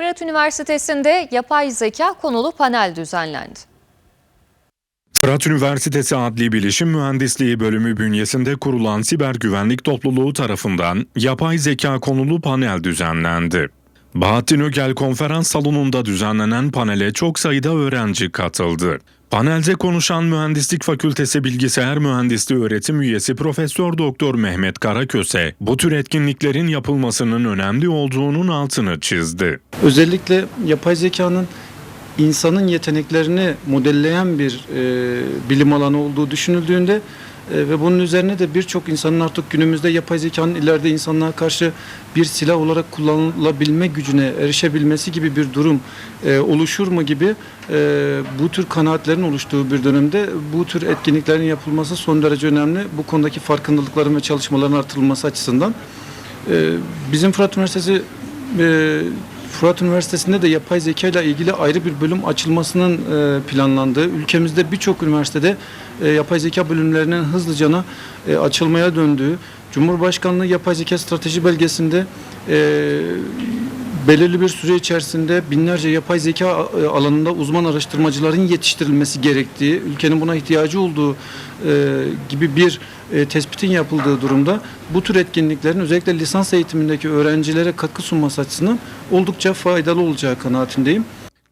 Fırat Üniversitesi'nde yapay zeka konulu panel düzenlendi. Fırat Üniversitesi Adli Bilişim Mühendisliği bölümü bünyesinde kurulan siber güvenlik topluluğu tarafından yapay zeka konulu panel düzenlendi. Bahattin Ögel konferans salonunda düzenlenen panele çok sayıda öğrenci katıldı. Panelde konuşan Mühendislik Fakültesi Bilgisayar Mühendisliği öğretim üyesi Profesör Doktor Mehmet Karaköse, bu tür etkinliklerin yapılmasının önemli olduğunun altını çizdi. Özellikle yapay zekanın insanın yeteneklerini modelleyen bir e, bilim alanı olduğu düşünüldüğünde ve bunun üzerine de birçok insanın artık günümüzde yapay zekanın ileride insanlığa karşı bir silah olarak kullanılabilme gücüne erişebilmesi gibi bir durum e, oluşur mu gibi e, bu tür kanaatlerin oluştuğu bir dönemde bu tür etkinliklerin yapılması son derece önemli. Bu konudaki farkındalıkların ve çalışmaların artırılması açısından. E, bizim Fırat Üniversitesi e, Fırat Üniversitesi'nde de yapay zeka ile ilgili ayrı bir bölüm açılmasının e, planlandığı, ülkemizde birçok üniversitede e, yapay zeka bölümlerinin hızlıca e, açılmaya döndüğü, Cumhurbaşkanlığı Yapay Zeka Strateji Belgesi'nde e, belirli bir süre içerisinde binlerce yapay zeka e, alanında uzman araştırmacıların yetiştirilmesi gerektiği, ülkenin buna ihtiyacı olduğu e, gibi bir e, tespitin yapıldığı durumda bu tür etkinliklerin özellikle lisans eğitimindeki öğrencilere katkı sunması açısından oldukça faydalı olacağı kanaatindeyim.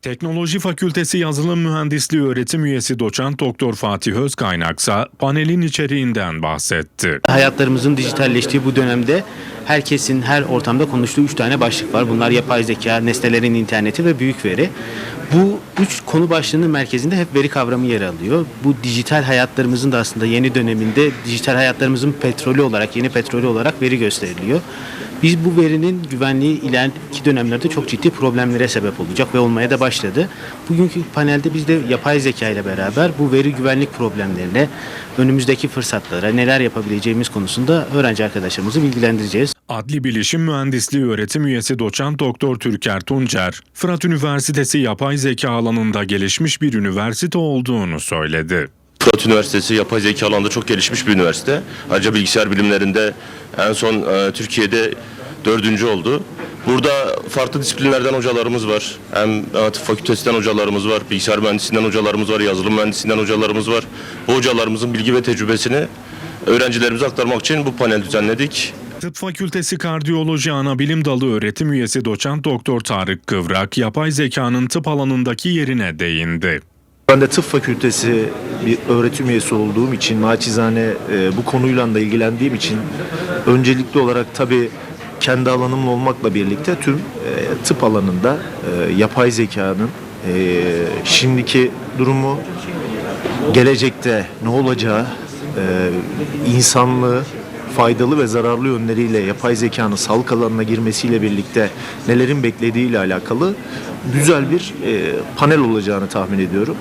Teknoloji Fakültesi Yazılım Mühendisliği öğretim üyesi doçent doktor Fatih Özkaynaksa panelin içeriğinden bahsetti. Hayatlarımızın dijitalleştiği bu dönemde herkesin her ortamda konuştuğu üç tane başlık var. Bunlar yapay zeka, nesnelerin interneti ve büyük veri. Bu üç konu başlığının merkezinde hep veri kavramı yer alıyor. Bu dijital hayatlarımızın da aslında yeni döneminde dijital hayatlarımızın petrolü olarak, yeni petrolü olarak veri gösteriliyor. Biz bu verinin güvenliği ileriki dönemlerde çok ciddi problemlere sebep olacak ve olmaya da başladı. Bugünkü panelde biz de yapay zeka ile beraber bu veri güvenlik problemlerine, önümüzdeki fırsatlara, neler yapabileceğimiz konusunda öğrenci arkadaşlarımızı bilgilendireceğiz. Adli Bilişim Mühendisliği öğretim üyesi doçent doktor Türker Tuncer, Fırat Üniversitesi yapay zeka alanında gelişmiş bir üniversite olduğunu söyledi. Fırat Üniversitesi yapay zeka alanında çok gelişmiş bir üniversite. Ayrıca bilgisayar bilimlerinde en son e, Türkiye'de dördüncü oldu. Burada farklı disiplinlerden hocalarımız var. Hem tıp fakültesinden hocalarımız var, bilgisayar mühendisinden hocalarımız var, yazılım mühendisinden hocalarımız var. Bu hocalarımızın bilgi ve tecrübesini öğrencilerimize aktarmak için bu panel düzenledik. Tıp Fakültesi Kardiyoloji Anabilim Dalı öğretim üyesi doçent doktor Tarık Kıvrak, yapay zekanın tıp alanındaki yerine değindi. Ben de tıp fakültesi bir öğretim üyesi olduğum için naçizane e, bu konuyla da ilgilendiğim için öncelikli olarak tabii kendi alanımla olmakla birlikte tüm e, tıp alanında e, yapay zekanın e, şimdiki durumu gelecekte ne olacağı e, insanlığı faydalı ve zararlı yönleriyle yapay zekanın sağlık alanına girmesiyle birlikte nelerin beklediğiyle alakalı güzel bir e, panel olacağını tahmin ediyorum.